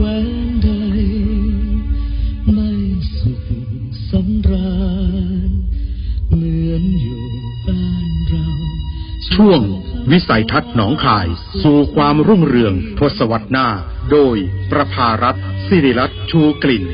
แว้นใด ไม่สุขสำราญเหมือนอยู่บ้านเรา ช่วงวิสัยทัศน์หนองคาย สู่ความรุ่งเรืองทศวรรษหน้า โดยประภารัตสิริรัตน์ชูกลิ่น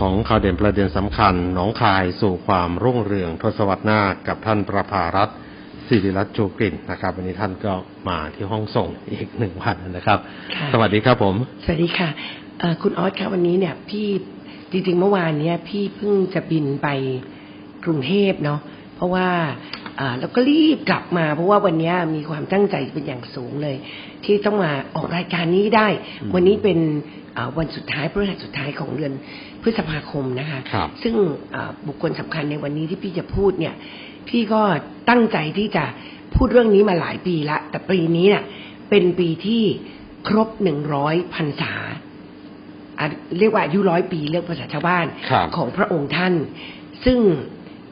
ของข่าวเด่นประเด็นสำคัญหนองคายสู่ความรุ่งเรืองทศวรรษหน้ากับท่านประภารัตน์ศิริรัตน์จูกลิ่นนะครับ วันนี้ท่านก็มาที่ห้องส่งอีกหนึ่งวันนะครับค่ะสวัสดีครับผม สวัสดีค่ะเอ่อคุณออสคะวันนี้เนี่ยพี่จริงๆเมื่อวานเนี้ยพี่เพิ่งจะบินไปกรุงเทพเนาะเพราะว่าอ่า แล้วก็รีบกลับมาเพราะว่าวันเนี้ยมีความตั้งใจเป็นอย่างสูงเลย ที่ต้องมาออกรายการนี้ได้อืมวันนี้เป็นอ่าวันสุดท้ายพฤหัสสุดท้ายของเดือนพฤษภาคมนะคะครับซึ่งอ่าบุคคลสำคัญในวันนี้ที่พี่จะพูดเนี่ย พี่ก็ตั้งใจที่จะพูดเรื่องนี้มาหลายปีละ แต่ปีนี้เนี่ยเป็นปีที่ครบหนึ่งร้อยพรรษาอะเรียกว่าอายุร้อยปีเรียกภาษาชาวบ้านครับของพระองค์ท่าน ซึ่ง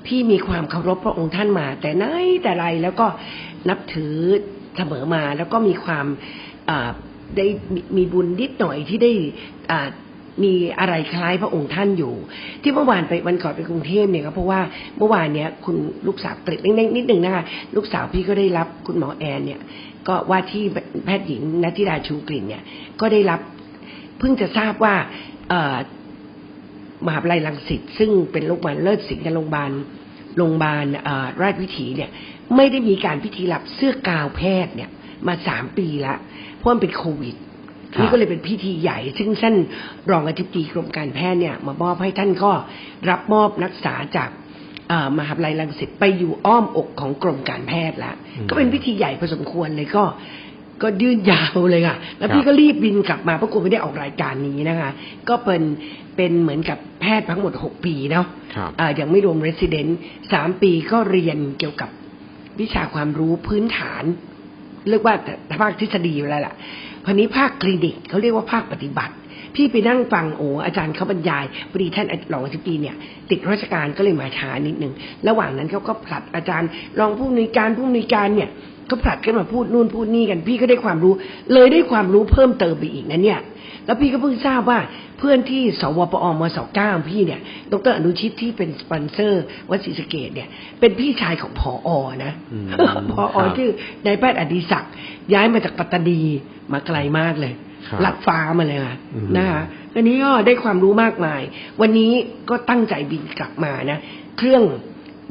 พี่มีความเคารพพระองค์ท่านมา แต่ไหนแต่ไรแล้วก็นับถือเสมอมาแล้วก็มีความได้มีบุญนิดหน่อยที่ได้มีอะไรคล้ายพระองค์ท่านอยู่ ที่เมื่อวานไปวันก่อนไปกรุงเทพเนี่ยก็เพราะว่าเมื่อวานเนี้ยคุณลูกสาวเกร็ดนิดนิดหนึ่งนะคะลูกสาวพี่ก็ได้รับคุณหมอแอนเนี่ย ก็ว่าที่แพทย์หญิงนัทธิดาชูกลิ่นเนี่ยก็ได้รับเพิ่งจะทราบว่าเออ มหาวิทยาลัยรังสิตซึ่งเป็นโรงพยาบาลเลิศสิงห์กับโรงพยาบาลโรงพยาบาลเอ่อราชวิถีเนี่ย ไม่ได้มีการพิธีรับเสื้อกาวแพทย์เนี่ย มาสามปีละเพราะมันเป็นโควิดครับนี่ก็เลยเป็นพิธีใหญ่ ซึ่งท่านรองอธิบดีกรมการแพทย์เนี่ยมามอบให้ท่านก็รับมอบรักษาจากเอ่อมหาวิทยาลัยรังสิตไปอยู่อ้อมอกของกรมการแพทย์ละก็เป็นพิธีใหญ่พอสมควรเลยก็ ก็ยืดยาวเลยค่ะ แล้วพี่ก็รีบบินกลับมาเพราะกลัวไม่ได้ออกรายการนี้นะคะ ก็เป็นเป็นเหมือนกับแพทย์ทั้งหมด6ปีเนาะครับอ่ายังไม่รวม resident สามปีก็เรียนเกี่ยวกับวิชาความรู้พื้นฐาน เรียกว่าแต่ภาคทฤษฎีอยู่แล้วล่ะพอนี้ภาคคลินิกเขาเรียกว่าภาคปฏิบัติ พี่ไปนั่งฟังโอ้อาจารย์เขาบรรยายพอดีท่านรองอธิบดีเนี่ย ติดราชการก็เลยมาช้านิดนึง ระหว่างนั้นเขาก็ผลัดอาจารย์รองผู้อำนวยการผู้อำนวยการเนี่ย ก็ผลัดกันมาพูดนู่นพูดนี่กัน พี่ก็ได้ความรู้ เลยได้ความรู้เพิ่มเติมไปอีกนะเนี่ย แล้วพี่ก็เพิ่งทราบว่าเพื่อนที่สวปอมสเก้าของพี่เนี่ย ดรอนุชิตที่เป็นสปอนเซอร์วัดศรีสะเกดเนี่ย เป็นพี่ชายของผออนะอืมผอครับชื่อนายแพทย์อดิศักดิ์ย้ายมาจากปัตตานีมาไกลมากเลยครับลัดฟ้ามาเลยค่ะอืมนะคะอันนี้ก็ได้ความรู้มากมาย วันนี้ก็ตั้งใจบินกลับมานะ เครื่อง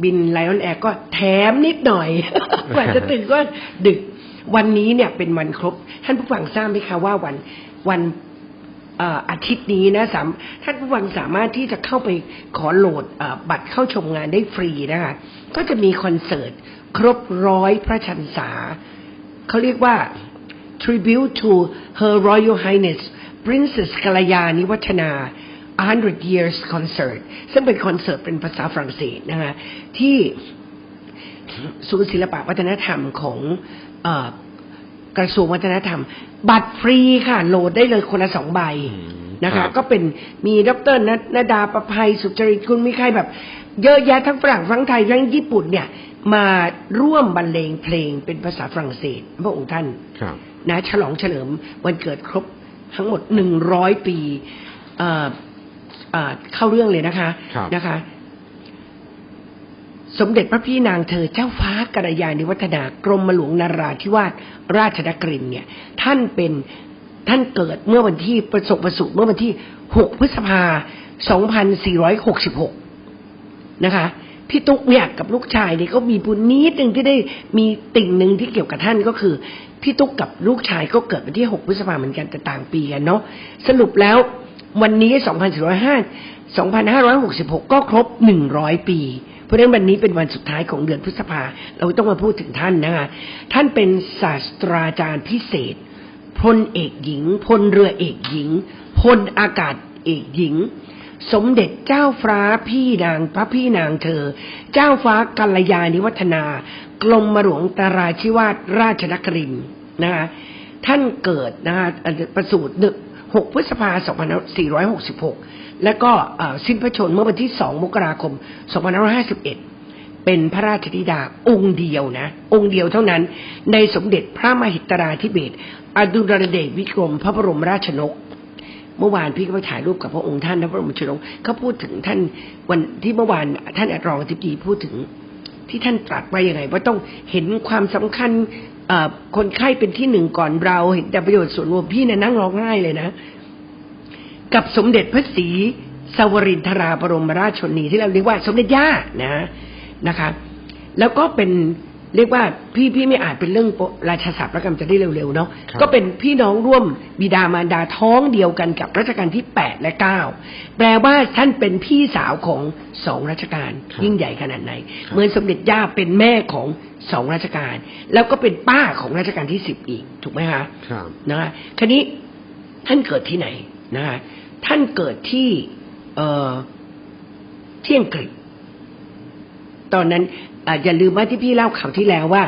บินไลออนแอร์ก็แถมนิดหน่อยกว่าจะตื่นก็ดึก วันนี้เนี่ยเป็นวันครบ ท่านผู้ฟังทราบไหมคะว่าวันวันเอ่ออาทิตย์นี้นะสามท่านผู้ฟังสามารถที่จะเข้าไปขอโหลดเอ่อบัตรเข้าชมงานได้ฟรีนะคะก็จะมีคอนเสิร์ตครบร้อยพระชันษาเขาเรียกว่า tribute to Her Royal Highness Princess กัลยาณิวัฒนา 100 years concert ซึ่งเป็นคอนเสิร์ตเป็นภาษาฝรั่งเศสนะคะที่ศูนย์ศิลปะวัฒนธรรมของเออกระทรวงวัฒนธรรม บัตรฟรีค่ะ โหลดได้เลยคนละสองใบอืมนะครัคะบก็เป็นมีดรนนดาประภัยสุจริตคุณมีใครแบบ เยอะแยะทั้งฝรั่งทั้งไทยทั้งญี่ปุ่นเนี่ย มาร่วมบรรเลงเพลงเป็นภาษาฝรั่งเศส พระองค์ท่านครับนะฉลองเฉลิมวันเกิดครบทั้งหมดหนึ่งร้อยปี เอ่อเอ่อเข้าเรื่องเลยนะคะครับนะคะ สมเด็จพระพี่นางเธอเจ้าฟ้ากัลยาณิวัฒนากรมหลวงนาราธิวาสราชนกรินทร์เนี่ย ท่านเป็นท่านเกิดเมื่อวันที่ประสบประสูติเมื่อวันที่ 6 พฤษภา 2466 นะคะ พี่ตุ๊กเนี่ยกับลูกชายเนี่ยก็มีบุญนิดหนึ่งที่ได้มีติ่งหนึ่งที่เกี่ยวกับท่านก็คือ พี่ตุ๊กกับลูกชายก็เกิดวันที่ 6 พฤษภาเหมือนกันแต่ต่างปีกันเนาะสรุปแล้ว วันนี้ 2405 2566 ก็ครบ 100 ปี เพราะฉะนั้นวันนี้เป็นวันสุดท้ายของเดือนพฤษภา เราต้องมาพูดถึงท่านนะคะท่านเป็นศาสตราจารย์พิเศษ พลเอกหญิง พลเรือเอกหญิง พลอากาศเอกหญิง สมเด็จเจ้าฟ้าพี่นางพระพี่นางเธอ เจ้าฟ้ากัลยาณิวัฒนา กรมหลวงตาราชิวาสราชนครินนะคะท่านเกิดนะคะประสูติ 6 พฤษภาคม 2466 แล้วก็สิ้นพระชนม์เมื่อวันที่ 2 มกราคม 2551 เป็นพระราชธิดาองค์เดียวนะ องค์เดียวเท่านั้น ในสมเด็จพระมหิตราธิเบศรอดุลยเดชวิกรม พระบรมราชนกเมื่อวานพี่ก็ไปถ่ายรูปกับพระองค์ท่านพระบรมชนกเขาพูดถึงท่านวันที่เมื่อวานท่านอรองอธิบดีพูดถึงที่ท่านตรัสไว้ยังไง ว่าต้องเห็นความสำคัญ คนไข้เป็นที่หนึ่งก่อนเราเห็นแต่ประโยชน์ส่วนรวมพี่เนี่ยนั่งร้องไห้เลยนะ กับสมเด็จพระศรีสวรินทราบรมราชชนนีที่เราเรียกว่าสมเด็จย่านะนะคะ แล้วก็เป็น เรียกว่าพี่พี่ไม่อาจเป็นเรื่องโปราชาศัพท์แล้วกันจะได้เร็วๆเนาะครับก็เป็นพี่น้องร่วมบิดามารดาท้องเดียวกันกับรัชกาลที่แปดและเก้าแปลว่าท่านเป็นพี่สาวของสองรัชกาลยิ่งใหญ่ขนาดไหนเหมือนสมเด็จย่าเป็นแม่ของสองรัชกาลแล้วก็เป็นป้าของรัชกาลที่สิบอีกถูกไหมคะครับนะคะคันนี้ท่านเกิดที่ไหนนะคะท่านเกิดที่เอ่อที่อังกฤษตอนนั้น อาอย่าลืมว่าที่พี่เล่าข่าวที่แล้วว่า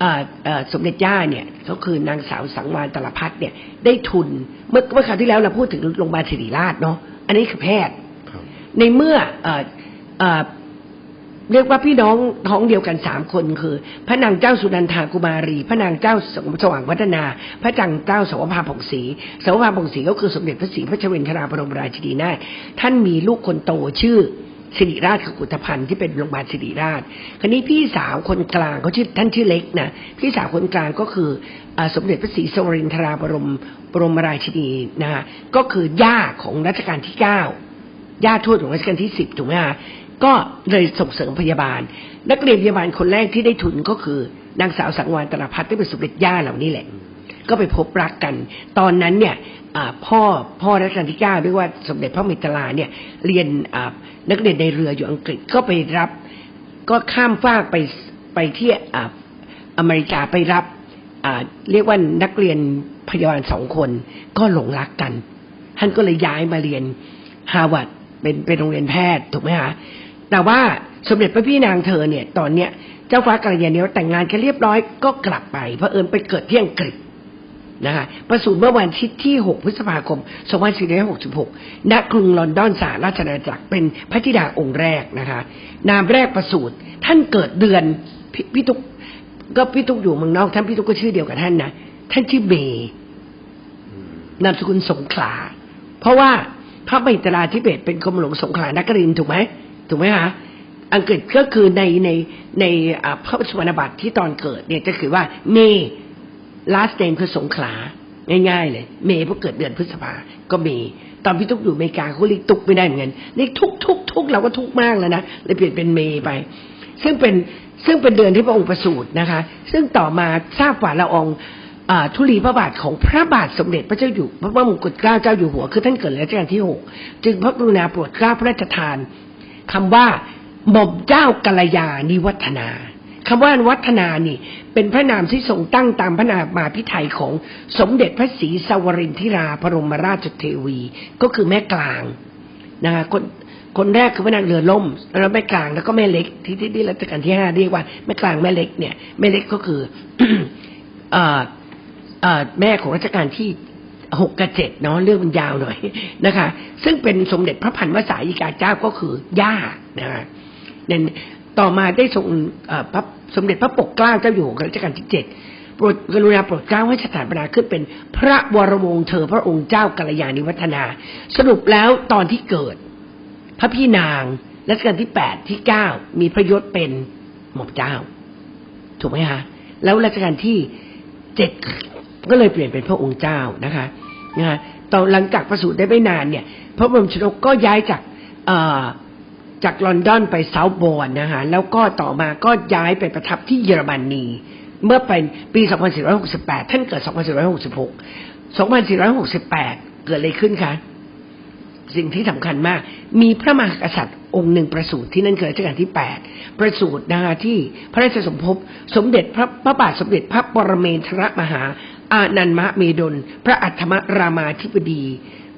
เอ่อเอ่อสมเด็จย่าเนี่ยก็คือนางสาวสังวานตลพัฒน์เนี่ย ได้ทุนเมื่อเมื่อคราวที่แล้วเราพูดถึงโรงพยาบาลศิริราชเนาะอันนี้คือแพทย์ครับในเมื่อเอ่อเอ่อเรียกว่าพี่น้องท้องเดียวกันสามคนคือ พระนางเจ้าสุนันทากุมารี พระนางเจ้าสว่างวัฒนา พระจังเจ้าสวภาผ่องศรีสวภาผ่องศรีก็คือสมเด็จพระศรีพระชเวญชราบรมราชินีนาถท่านมีลูกคนโตชื่อ สิริราชขกุฏพันธ์ที่เป็นโรงพยาบาลสิริราช คราวนี้พี่สาวคนกลางเขาชื่อท่านชื่อเล็กนะพี่สาวคนกลางก็คืออสมเด็จพระศรีสวรินทราบรมบรมราชินีนะฮะก็คือย่าของรัชกาลที่เก้าญาทวดของรัชกาลที่สิบถูกไหมคะก็เลยส่งเสริมพยาบาล นักเรียนพยาบาลคนแรกที่ได้ทุนก็คือนางสาวสังวานตราพัฒน์ที่เป็นสมเด็จย่าเหล่านี้แหละ ก็ไปพบรักกัน ตอนนั้นเนี่ยพ่อพ่อรัชกาลที่เก้าเรียกว่าสมเด็จพระมิตราเนี่ยเรียนนักเรียนในเรืออยู่อังกฤษก็ไปรับ ก็ข้ามฟากไปไปที่อเมริกาไปรับเรียกว่านักเรียนพยาบาลสองคนก็หลงรักกัน ท่านก็เลยย้ายมาเรียนฮาร์วาร์ดเป็นเป็นโรงเรียนแพทย์ถูกไหมคะแต่ว่าสมเด็จพระพี่นางเธอเนี่ย ตอนเนี้ยเจ้าฟ้ากัลยาณิวัฒน์แต่งงานกันเรียบร้อยก็กลับไปเพราะเอิญไปเกิดที่อังกฤษ นะคะประสูติเมื่อวันที่ที่ 6 พฤษภาคม 2466 ณ กรุงลอนดอนสหราชอาณาจักรเป็นพระธิดาองค์แรกนะคะ นามแรกประสูติท่านเกิดเดือนพพี่ตุ๊กก็พี่ตุ๊กอยู่เมืองนอก ท่านพี่ตุ๊กก็ชื่อเดียวกับท่านนะท่านชื่อเมนามสกุลสงขลา เพราะว่าพระมิตราธิเบศเป็นกรมหลวงสงขลานครินถูกไหมถูกไหมคะอังกฤษก็คือในในในพระสุวรรณบัตรที่ตอนเกิดเนี่ยจะคือว่าเม last name คือสงขลาง่ายๆ เลย เมย์เพราะเกิดเดือนพฤษภาก็เมย์ตอนพี่ตุ๊กอยู่อเมริกาเขาเรียกตุกไม่ได้เหมือนกันเรียกทุกทุกทุกเราก็ทุกมากแล้วนะเลยเปลี่ยนเป็นเมย์ไป ซึ่งเป็นซึ่งเป็นเดือนที่พระองค์ประสูตินะคะ ซึ่งต่อมาทราบฝ่าละองอ่าธุลีพระบาทของพระบาทสมเด็จพระเจ้าอยู่พระมงกุฎเกล้าเจ้าอยู่หัวคือท่านเกิดรัชกาลที่หกจึงพระกรุณาโปรดเกล้าพระราชทานคำว่าหม่อมเจ้ากัลยาณิวัฒนา คำว่าวัฒนานี่ เป็นพระนามที่ทรงตั้งตามพระนามาพิไทยของสมเด็จพระศรีสวรินทิราบรมราชเทวี ก็คือแม่กลางนะคะคนคนแรกคือพระนางเรือล่มแล้วแม่กลางแล้วก็แม่เล็กที่ที่ที่รัชกาลที่ห้าเรียกว่าแม่กลางแม่เล็กเนี่ยแม่เล็กก็คือเอ่อเอ่อแม่ของรัชกาลที่หกกับเจ็ดเนาะเรื่องมันยาวหน่อยนะคะ ซึ่งเป็นสมเด็จพระพันวษายิกาเจ้าก็คือย่านะคะเนี่ย ต่อมาได้ทรงพระสมเด็จพระปกเกล้าเจ้าอยู่หัวรัชกาลที่เจ็ดโปรดกรุณาโปรดเกล้าให้สถาปนาขึ้นเป็นพระวรวงศ์เธอพระองค์เจ้ากัลยาณิวัฒนา สรุปแล้วตอนที่เกิด พระพี่นางรัชกาลที่แปดที่เก้ามีพระยศเป็นหม่อมเจ้า ถูกไหมคะแล้วรัชกาลที่เจ็ดก็เลยเปลี่ยนเป็นพระองค์เจ้านะคะนะคะตอนหลังจากประสูติได้ไม่นานเนี่ย พระบรมชนกก็ย้ายจากอ จากลอนดอนไปเซาท์บอร์นนะคะแล้วก็ต่อมาก็ย้ายไปประทับที่เยอรมนีเมื่อเป็นปี 2468 ท่านเกิด 2466 2468 เกิดอะไรขึ้นคะ สิ่งที่สำคัญมาก มีพระมหากษัตริย์องค์หนึ่งประสูติที่นั่นคือรัชกาลที่แประสูตินะคะที่พระราชสมภพสมเด็จพระพระบาทสมเด็จพระปรเมนทรมหา อานันมะเมดล พระอัฏฐมรามาธิบดี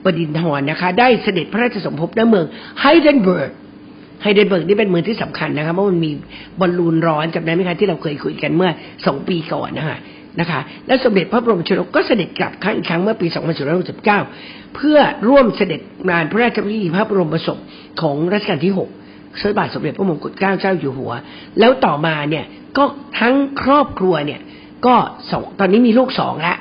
บดินทรนะคะ ได้เสด็จพระราชสมภพณเมืองไฮเดนเบิร์ก ไฮเดนเบิร์กนี่เป็นเมืองที่สำคัญนะคะเพราะมันมีบอลลูนร้อนจำได้ไหมคะที่เราเคยคุยกันเมื่อสองปีก่อนนะคะนะคะ และสมเด็จพระบรมชนกก็เสด็จกลับครั้งอีกครั้งเมื่อปี 2569 เพื่อร่วมเสด็จงานพระราชพิธีพระบรมศพของรัชกาลที่6เสด็จบาทสมเด็จพระมงกุฎเกล้าเจ้าอยู่หัว แล้วต่อมาเนี่ยก็ทั้งครอบครัวเนี่ยก็สองตอนนี้มีลูกสองล้ว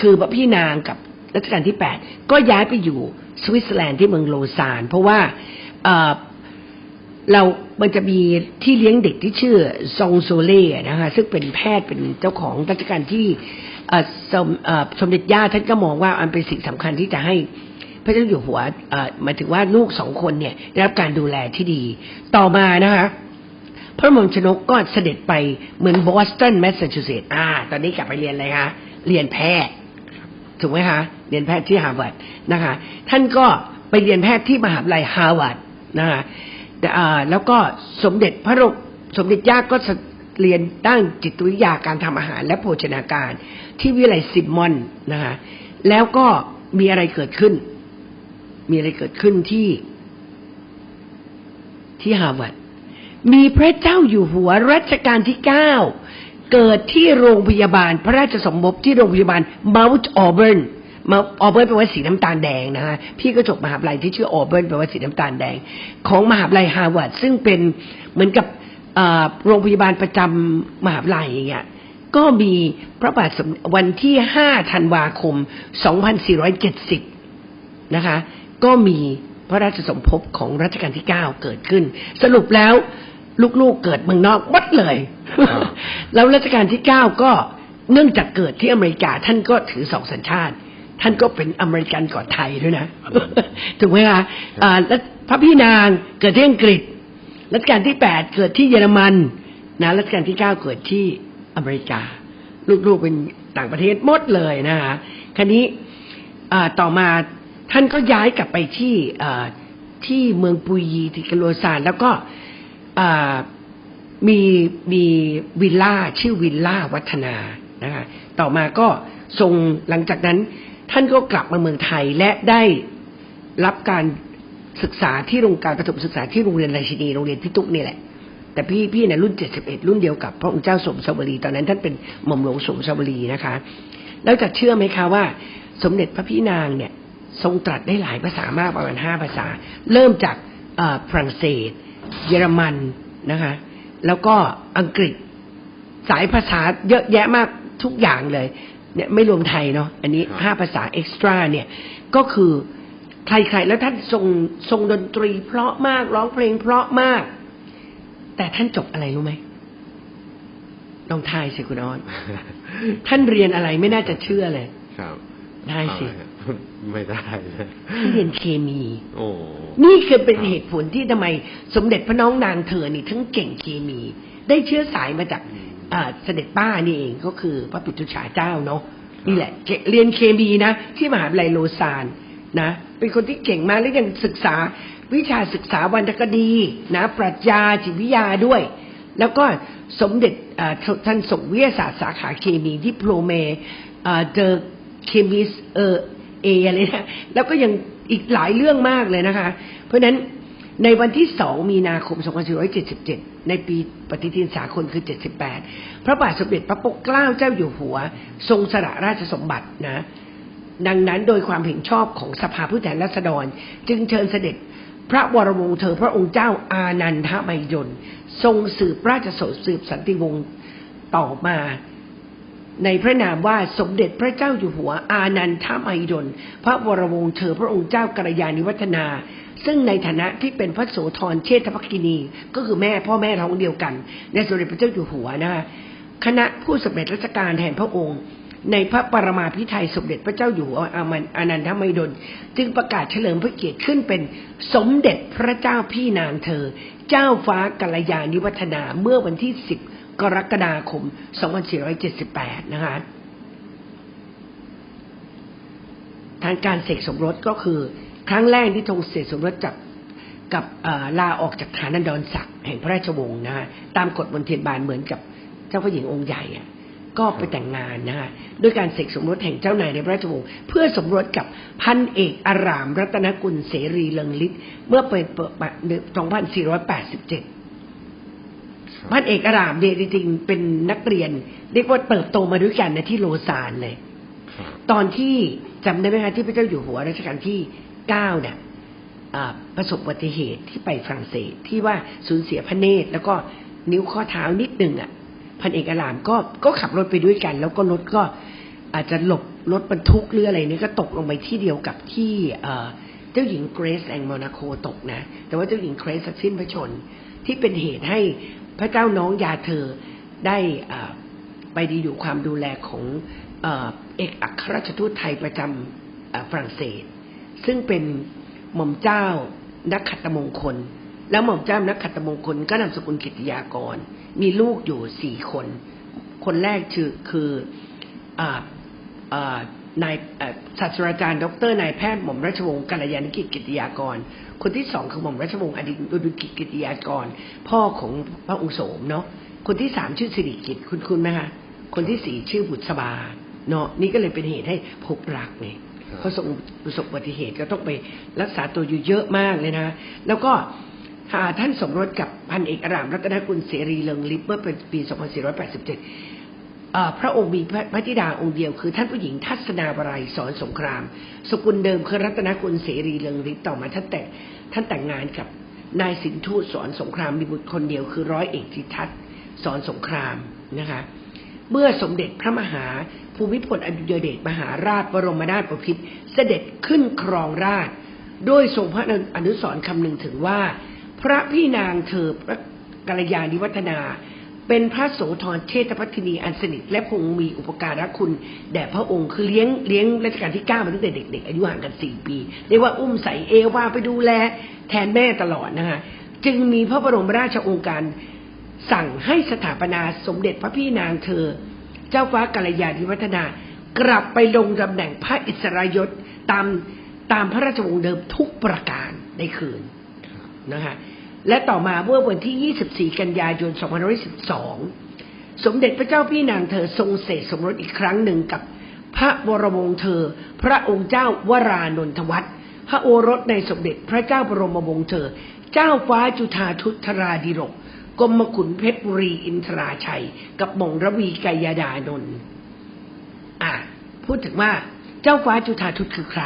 คือพระพี่นางกับรัชกาลที่ 8 ก็ย้ายไปอยู่สวิตเซอร์แลนด์ที่เมืองโลซาน เพราะว่า เรามันจะมีที่เลี้ยงเด็กที่ชื่อซองโซเล่นะคะซึ่งเป็นแพทย์เป็นเจ้าของราชการที่สมเอ่อสมเด็จย่าท่านก็มองว่าอันเป็นสิ่งสำคัญที่จะให้พระเจ้าอยู่หัวหมายถึงว่าลูกสองคนเนี่ยได้รับการดูแลที่ดี ต่อมานะคะพระมงชนกก็เสด็จไปเหมือนบอสตันแมสซาชูเซตส์อ่า ตอนนี้กลับไปเรียนอะไรคะ เรียนแพทย์ ถูกไหมคะ เรียนแพทย์ที่ฮาร์วาร์ดนะคะ ท่านก็ไปเรียนแพทย์ที่มหาวิทยาลัยฮาร์วาร์ดนะคะ แล้วก็สมเด็จพระรมสมเด็จย่าก็เรียนด้านจิตวิทยาการทำอาหารและโภชนาการ ที่วิทยาลัยซิมอนนะคะแล้วก็มีอะไรเกิดขึ้น มีอะไรเกิดขึ้นที่ ที่ฮาร์วาร์ดมีพระเจ้าอยู่หัวรัชกาลที่เก้าเกิดที่โรงพยาบาลพระราชสมภพที่โรงพยาบาล Mount Auburn มาออเบิร์นแปลว่าสีน้ำตาลแดงนะฮะพี่ก็จบมหาวิทยาลัยที่ชื่อออเบิร์นแปลว่าสีน้ำตาลแดง ของมหาวิทยาลัยฮาร์วาร์ดซึ่งเป็นเหมือนกับเอ่อโรงพยาบาลประจำมหาวิทยาลัยอย่างเงี้ยก็มีพระบาทสมวันที่5ธันวาคม 2470 นะคะ ก็มีพระราชสมภพของรัชกาลที่ 9 เกิดขึ้น สรุปแล้วลูกๆเกิดเมืองนอกหมดเลยครับแล้วรัชกาลที่ 9 ก็เนื่องจากเกิดที่อเมริกาท่านก็ถือสองสัญชาติ ท่านก็เป็นอเมริกันก่อนไทยด้วยนะถูกไหมคะอ่าแล้วพระพี่นางเกิดที่อังกฤษรัชกาลที่8เกิดที่เยอรมันนะรัชกาลที่9เกิดที่อเมริกา ลูกๆเป็นต่างประเทศหมดเลยนะคะคราวนี้อ่าต่อมาท่านก็ย้ายกลับไปที่อ่าที่เมืองปุยยีที่กโลซานแล้วก็อ่ามีมีวิลล่าชื่อวิลล่าวัฒนานะคะต่อมาก็ทรงหลังจากนั้น ท่านก็กลับมาเมืองไทยและได้รับการศึกษาที่โรงการประถมศึกษาที่โรงเรียนราชินีโรงเรียนพิทุกนี่แหละ แต่พี่พี่เนี่ยรุ่น71รุ่นเดียวกับพระองค์เจ้าสมสวรีตอนนั้นท่านเป็นหม่อมหลวงสมสวรีนะคะ แล้วจะเชื่อไหมคะว่า สมเด็จพระพี่นางเนี่ย ทรงตรัสได้หลายภาษามากประมาณห้าภาษา เริ่มจากอ่อฝรั่งเศส เยอรมันนะคะ แล้วก็อังกฤษสายภาษาเยอะแยะมากทุกอย่างเลย เนี่ยไม่รวมไทยเนาะอันนี้ครับห้าภาษาเอ็กซ์ตร้าเนี่ยก็คือใครๆแล้วท่านทรงทรงดนตรี เพราะมากร้องเพลงเพราะมาก แต่ท่านจบอะไรรู้ไหมลองทายสิคุณออนท่านเรียนอะไรไม่น่าจะเชื่อเลย ครับได้สิอะไรครับไม่ได้เลยท่านเรียนเคมี โอ้นี่คือเป็นเหตุผลที่ทำไม สมเด็จพระน้องนางเธอนี่ทั้งเก่งเคมี ได้เชื้อสายมาจากอ่า เสด็จป้านี่เองก็คือพระปิตุฉาเจ้าเนาะนี่แหละเกเรียนเคมีนะ ที่มหาวิทยาลัยโลซานนะ เป็นคนที่เก่งมากและยังศึกษาวิชาศึกษาวรรณคดีนะ ปรัชญาจิตวิทยาด้วย แล้วก็สมเด็จอ่าท่านส่งวิทยาศาสตร์สาขาเคมีที่โปรเมเดอเคมิสเออเออะไรนะแล้วก็ยังอีกหลายเรื่องมากเลยนะคะ เพราะฉะนั้น ในวันที่ 2 มีนาคม 2477 ในปีปฏิทินสากลคือ 78 พระบาทสมเด็จพระปกเกล้าเจ้าอยู่หัว ทรงสละราชสมบัตินะ ดังนั้นโดยความเห็นชอบของสภาผู้แทนราษฎร จึงเชิญเสด็จพระวรวงศ์เธอพระองค์เจ้าอานันทไมยนทรงสืบราชสสืบสันติวงศ์ต่อมาในพระนามว่าสมเด็จพระเจ้าอยู่หัวอานันทไมยนพระวรวงศ์เธอพระองค์เจ้ากัลยาณิวัฒนา ซึ่งในฐานะที่เป็นพระโสธรเชษฐภกินี ก็คือแม่พ่อแม่ท้องเดียวกัน ในสมเด็จพระเจ้าอยู่หัวนะคะคณะผู้สำเร็จราชการแทนพระองค์ ในพระปรมาภิไธยสมเด็จพระเจ้าอยู่หัวอามันอานันทไมยดลจึงประกาศเฉลิมพระเกียรติขึ้นเป็นสมเด็จพระเจ้าพี่นางเธอ เจ้าฟ้ากัลยาณิวัฒนาเมื่อวันที่ 10 กรกฎาคม 2478 นะคะทางการเสกสมรสก็คือ ครั้งแรกที่ทรงเสด็จสมรสกับกับเอ่อลาออกจากฐานันดรศักดิ์แห่งพระราชวงศ์นะฮะตามกฎบนเทียนบานเหมือนกับเจ้าพระหญิงองค์ใหญ่อะก็ไปแต่งงานนะฮะด้วยการเสกสมรสแห่งเจ้านายในพระราชวงศ์เพื่อสมรสกับพันเอกอาราม รัตนกุลเสรีเลิงฤทธิ์เมื่อปี2487 พันเอกอารามเนี่ยจริงๆเป็นนักเรียน เรียกว่าเติบโตมาด้วยกันนะที่โลซานเลยครับตอนที่จำได้ไหมคะที่พระเจ้าอยู่หัวรัชกาลที่เก้าเนี่ยประสบอุบัติเหตุที่ไปฝรั่งเศสที่ว่าสูญเสียพระเนตร แล้วก็นิ้วข้อเท้านิดหนึ่งอะพันเอกอารามก็ก็ขับรถไปด้วยกัน แล้วก็รถก็อาจจะหลบรถบรรทุกหรืออะไรเนี่ยก็ตกลงไปที่เดียวกับที่เจ้าหญิงเกรซแองโมนาโคตกนะ แต่ว่าเจ้าหญิงเกรซสิ้นพระชนที่เป็นเหตุให้พระเจ้าน้องยาเธอได้อ่าไปดีอยู่ความดูแลของเอกอัครราชทูตไทยประจำฝรั่งเศส ซึ่งเป็นหม่อมเจ้านักขัตตมงคล แล้วหม่อมเจ้านักขัตตมงคลก็นามสกุลกิติยากร มีลูกอยู่สี่คน คนแรกชื่อคืออนายศาสตราจารย์ ดรนายแพทย์หม่อมราชวงศ์กัลยาณกิจกิติยากร คนที่สองคือหม่อมราชวงศ์อดิตอุดุกิจกิติยากร พ่อของพระองค์โสมเนาะคนที่สามชื่อสิริกิตคุณคุณไหมคะคนที่สี่ชื่อบุษบาเนาะนี่ก็เลยเป็นเหตุให้พบรักไง เขาส่งประสบอุบัติเหตุก็ต้องไปรักษาตัวอยู่เยอะมากเลยนะ แล้วก็ท่านสมรสกับพันเอกอารามรัตนกุลเสรีเลิงลิปเมื่อเป็นปี 2487 พระองค์มีพระธิดาองค์เดียวคือ ท่านผู้หญิงทัศนาวรัยสอนสงคราม สกุลเดิมคือรัตนกุลเสรีเลิงฤทธิ์ต่อมาท่านแต่งท่านแต่งงานกับนายสินทูตสอนสงครามมีบุตรคนเดียวคือร้อยเอกจิตทัศสอนสงครามนะคะเมื่อสมเด็จพระมหา ภูมิพลอดุยเดชมหาราชบรมนาถบพิตรเสด็จขึ้นครองราชย์โดยทรงพระอนุสรณ์คำนึงถึงว่า พระพี่นางเธอพระกัลยาณิวัฒนา เป็นพระโสธรเชษฐพัฒนีอันสนิทและคงมีอุปการะคุณ แด่พระองค์คือเลี้ยงเลี้ยงรัชกาลที่เก้ามาตั้งแต่เด็กๆ อายุห่างกันสี่ปี เรียกว่าอุ้มใส่เอวาไปดูแลแทนแม่ตลอดนะคะจึงมีพระบรมราชโองการสั่งให้สถาปนาสมเด็จพระพี่นางเธอ เจ้าฟ้ากัลยาณิวัฒนากลับไปลงตำแหน่งพระอิสรายศตามตามพระราชวงศ์เดิมทุกประการในคืนนะคะและต่อมาเมื่อวันที่ 24 กันยายน 2512 สมเด็จพระเจ้าพี่นางเธอทรงเสด็จสมรสอีกครั้งหนึ่งกับพระบรมวงศ์เธอ พระองค์เจ้าวรานนทวัฒน์พระโอรสในสมเด็จพระเจ้าบรมวงศ์เธอ เจ้าฟ้าจุฑาทุตราดิรก กรมขุนเพชรบุรีอินทราชัย กับม่งระวีกายดานนท์อะพูดถึงว่าเจ้าฟ้าจุฑาทุตคือใคร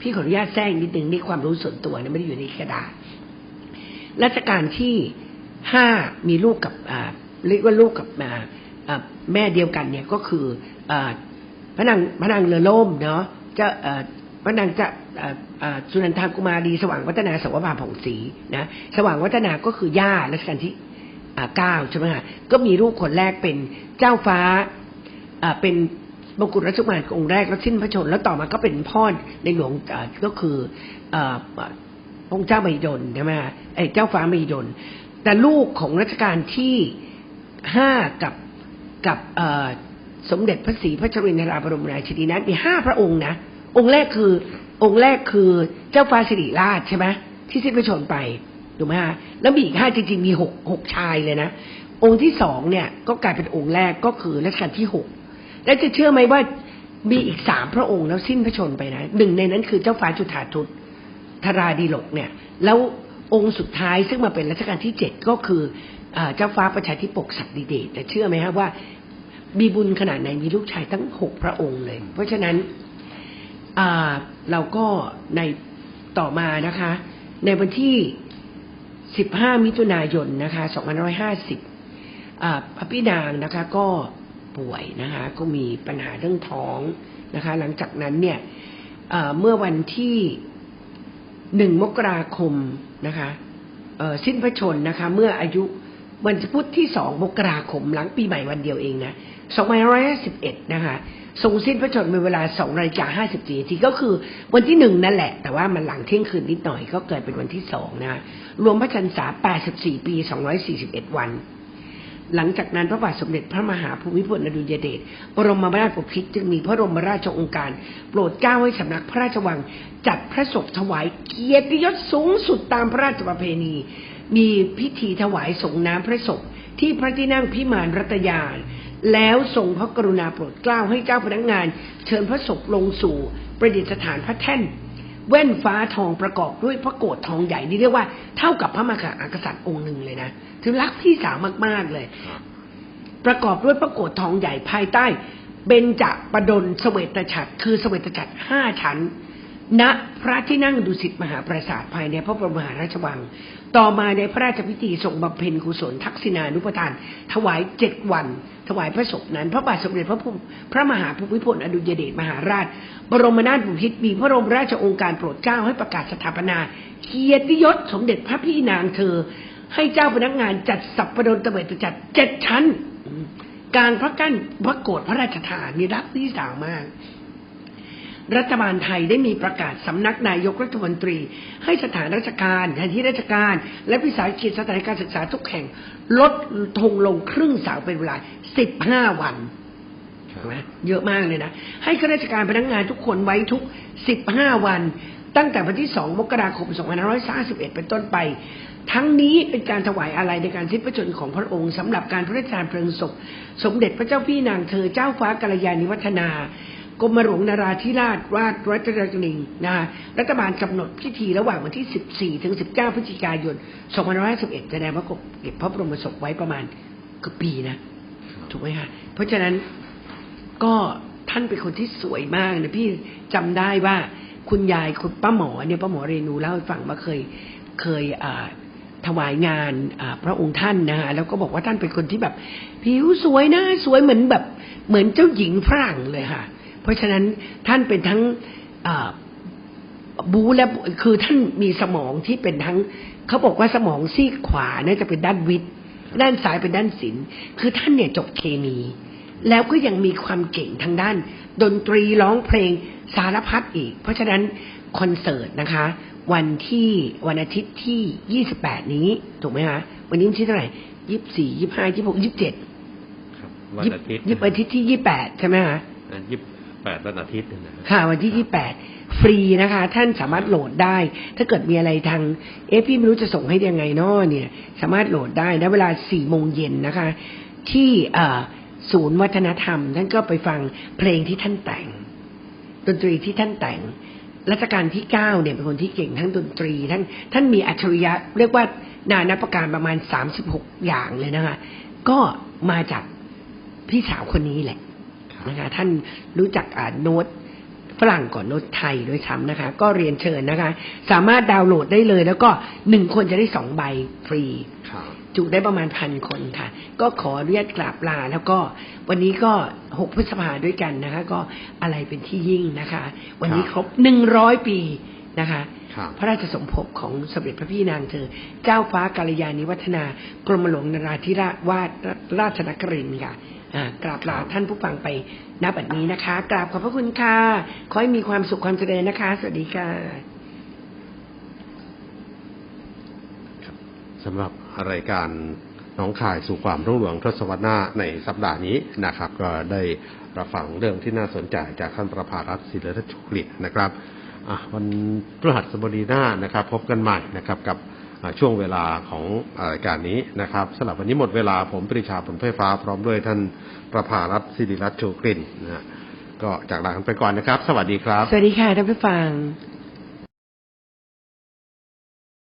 พี่ขออนุญาตแทรกนิดหนึ่งนี่ความรู้ส่วนตัวนะไม่ได้อยู่ในกระดาษรัชกาลที่ห้ามีลูกกับเรียกว่าลูกกับแม่เดียวกันเนี่ยก็คืออพระนางพระนางเรือล่มเนาะเจะพระนางจะอ่าสุนันทากุมารีสว่างวัฒนาสวภาผ่องศรีนะสว่างวัฒนาก็คือย่ารัชกาลที่ เก้าใช่ไหมคะก็มีลูกคนแรกเป็นเจ้าฟ้าอ่าเป็นมกุฎราชกุมารองค์แรกแล้วสิ้นพระชน แล้วต่อมาก็เป็นพ่อในหลวงอ่าก็คือองค์เจ้ามหิดลใช่ไหมฮะไอ้เจ้าฟ้ามหิดลแต่ลูกของรัชกาลที่ห้ากับกับสมเด็จพระศรีพระชรินทราบรมราชินีนั้นมีห้าพระองค์นะองค์แรกคือองค์แรกคือเจ้าฟ้าสิริราชใช่ไหมที่สิ้นพระชนไป ถูกไหมฮะแล้วมีอีกห้าจริง ๆ มีหกหกชายเลยนะ องค์ที่สองเนี่ยก็กลายเป็นองค์แรกก็คือรัชกาลที่หกแล้วจะเชื่อไหมว่ามีอีกสามพระองค์แล้วสิ้นพระชนไปนะหนึ่งในนั้นคือเจ้าฟ้าจุฑาทุตธราดีหลกเนี่ย แล้วองค์สุดท้ายซึ่งมาเป็นรัชกาลที่เจ็ดก็คืออเจ้าฟ้าประชาธิปกศักดิเดชแต่เชื่อไหมฮะว่ามีบุญขนาดไหนมีลูกชายทั้งหกพระองค์เลย เพราะฉะนั้นเราก็ในต่อมานะคะ ในวันที่ 15 มิถุนายนนะคะ2550อ่าพระพี่นางนะคะก็ป่วยนะคะก็มีปัญหาเรื่องท้องนะคะ หลังจากนั้นเนี่ยเมื่อวันที่หนึ่งมกราคมนะคะสิ้นพระชนนะคะ เมื่ออายุ วันพุธที่สองมกราคมหลังปีใหม่วันเดียวเองนะสองพันร้อยสิบเอ็ดนะคะทรงสิ้นพระชนม์ในเวลาสองนาฬิกาห้าสิบสี่นาทีก็คือวันที่หนึ่งนั่นแหละ แต่ว่ามันหลังเที่ยงคืนนิดหน่อยก็เกิดเป็นวันที่สองนะะรวมพระชันษาแปดสิบสี่ปีสองร้อยสี่สิบเอ็ดวัน หลังจากนั้นพระบาทสมเด็จพระมหาภูมิพลอดุลยเดชบรมราชบพิตรจึงมีพระบรมราชโองการ โปรดเกล้าให้สำนักพระราชวัง จัดพระศพถวายเกียรติยศสูงสุดตามพระราชประเพณี มีพิธีถวายส่งน้ำพระศพที่พระที่นั่งพิมานรัตยาแล้วทรงพระกรุณาโปรดเกล้าให้เจ้าพนักงาน เชิญพระศพลงสู่ประดิษฐานพระแท่น แว่นฟ้าทองประกอบด้วยพระโกฏทองใหญ่นี่เรียกว่าเท่ากับพระมหากษัตริย์องค์หนึ่งเลยนะถือรักพี่สาวมากๆเลย ประกอบด้วยพระโกฏทองใหญ่ภายใต้เบญจประดลเสวตฉัตรคือเสวตฉัตรห้าชั้นณพระที่นั่งดุสิตมหาปราสาทภายในพระบรมมหาราชวัง ต่อมาในพระราชพิธีทรงบำเพ็ญกุศลทักษิณานุปทาน ถวายเจ็ดวัน ถวายพระศพนั้น พระบาทสมเด็จพระพุพระมหาภูมิพลอดุลยเดชมหาราช บรมนาถบพิตรมีพระบรมราชองค์การโปรดเกล้าให้ประกาศสถาปนาเกียรติยศสมเด็จพระพี่นางเธอ ให้เจ้าพนักงานจัดสัพพดลตะเวตจัดเจ็ดชั้นกลางพระกั้นพระโกรธพระราชทานนี่รักพี่สาวมาก รัฐบาลไทยได้มีประกาศสำนักนายกรัฐมนตรี ให้สถานราชการสถานที่ราชการ และวิสาหกิจสถานการศึกษาทุกแห่ง ลดทงลงครึ่งเสาเป็นเวลา15วันเห็นเยอะมากเลยนะ ให้ข้าราชการพนักงานทุกคนไว้ทุก15วัน ตั้งแต่วันที่2มกราคม2531เป็นต้นไปทั้งนี้เป็นการถวายอะไรในการสิ้นพระชนของพระองค์สำหรับการพระราชทานเพลิงศพ สมเด็จพระเจ้าพี่นางเธอเจ้าฟ้ากัลยาณิวัฒนา กรมหลวงนาราธิราชราชรัตนกริงนะคะรัฐบาลกำหนดพิธีระหว่างวันที่ 14 ถึง 19 พฤศจิกายน 2551แสดงว่ากบเก็บพระบรมศพไว้ประมาณเกือบปีนะ ถูกไหมคะเพราะฉะนั้นก็ท่านเป็นคนที่สวยมากนะพี่จำได้ว่าคุณยายคุณป้าหมอเนี่ยป้าหมอเรนูเล่าให้ฟังว่าเคยเคยอ่าถวายงานพระองค์ท่านนะฮะแล้วก็บอกว่าท่านเป็นคนที่แบบ ผิวสวยนะสวยเหมือนแบบเหมือนเจ้าหญิงฝรั่งเลยค่ะ เพราะฉะนั้นท่านเป็นทั้งอ่าบูและคือท่านมีสมองที่เป็นทั้งเขาบอกว่าสมองซีกขวาเนี่ยจะเป็นด้านวิทย์ ด้านซ้ายเป็นด้านศิลป์คือท่านเนี่ยจบเคมี แล้วก็ยังมีความเก่งทางด้าน ดนตรีร้องเพลงสารพัดอีก เพราะฉะนั้นคอนเสิร์ตนะคะ วันที่วันอาทิตย์ที่ 28 นี้ถูกไหมคะวันนี้วันที่เท่าไหร่ยี่สี่ยี่ห้ายี่หกยี่เจ็ดครับวันอาทิตย์ยี่อาทิตย์ที่ยี่แปดใช่ไหมคะยี่ แปดวันอาทิตย์นะค่ะ วันที่28ฟรีนะคะ ท่านสามารถโหลดได้ ถ้าเกิดมีอะไรทางเอะพี่ไม่รู้จะส่งให้ยังไงนาะเนี่ย สามารถโหลดได้นะเวลา4โมงเย็นนะคะ ที่เศูนย์วัฒนธรรม ท่านก็ไปฟังเพลงที่ท่านแต่ง ดนตรีที่ท่านแต่งรัชกาลที่เก้าเนี่ยเป็นคนที่เก่งทั้งดนตรี ท่านท่านมีอัจฉริยะ เรียกว่านานับประการประมาณ36อย่างเลยนะคะ ก็มาจากพี่สาวคนนี้แหละ นะคะท่านรู้จักอ่านโน้ตฝรั่งก่อนโน้ตไทยด้วยซ้ำนะคะ ก็เรียนเชิญนะคะ สามารถดาวน์โหลดได้เลยแล้วก็หนึ่งคนจะได้สองใบฟรีครับจุได้ประมาณพันคนค่ะ ก็ขออนุญาตกราบลา แล้วก็วันนี้ก็หกพฤษภาด้วยกันนะคะ ก็อะไรเป็นที่ยิ่งนะคะ วันนี้ครบหนึ่งร้อยปีนะคะครับพระราชสมภพของสมเด็จพระพี่นางเธอ เจ้าฟ้ากาลยานิวัฒนากรมหลวงนราธิราชวาดราชนครินทร์ค่ะอ่า กราบลาท่านผู้ฟังไปณบัดนี้นะคะ กราบขอบพระคุณค่ะ ขอให้มีความสุขความเจริญนะคะ สวัสดีค่ะสำหรับรายการน้องข่ายสู่ความรุ่งเรืองทศวรรษหน้าในสัปดาห์นี้นะครับ ก็ได้รับฟังเรื่องที่น่าสนใจจากท่านประภารัตศิลธชุกฤตนะครับวันพฤหัสบดีหน้านะครับ พบกันใหม่นะครับกับ ช่วงเวลาของอารายการนี้นะครับสำหรับวันนี้หมดเวลาผมปริชาผลไฟฟ้าพร้อมด้วยท่านประภารัตน์ศิริรัตน์โชกลินนะฮะก็จากลากันไปก่อนนะครับ สวัสดีครับ สวัสดีค่ะท่านผู้ฟัง